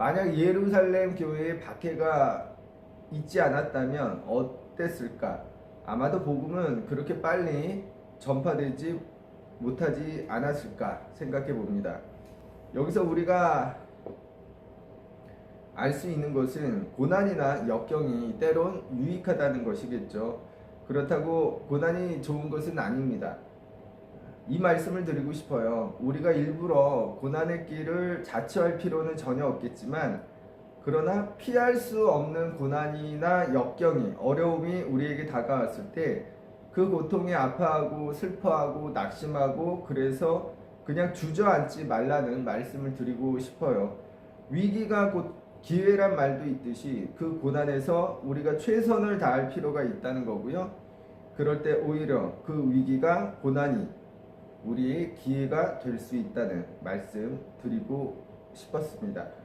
만약 예루살렘 교회에 박해가 있지 않았다면 어땠을까? 아마도 복음은 그렇게 빨리 전파되지 못하지 않았을까 생각해 봅니다. 여기서 우리가 알 수 있는 것은 고난이나 역경이 때론 유익하다는 것이겠죠. 그렇다고 고난이 좋은 것은 아닙니다. 이 말씀을 드리고 싶어요. 우리가 일부러 고난의 길을 자처할 필요는 전혀 없겠지만, 그러나 피할 수 없는 고난이나 역경이, 어려움이 우리에게 다가왔을 때, 그 고통에 아파하고 슬퍼하고 낙심하고 그래서 그냥 주저앉지 말라는 말씀을 드리고 싶어요. 위기가 곧 기회란 말도 있듯이 그 고난에서 우리가 최선을 다할 필요가 있다는 거고요. 그럴 때 오히려 그 위기가 고난이 우리의 기회가 될 수 있다는 말씀 드리고 싶었습니다.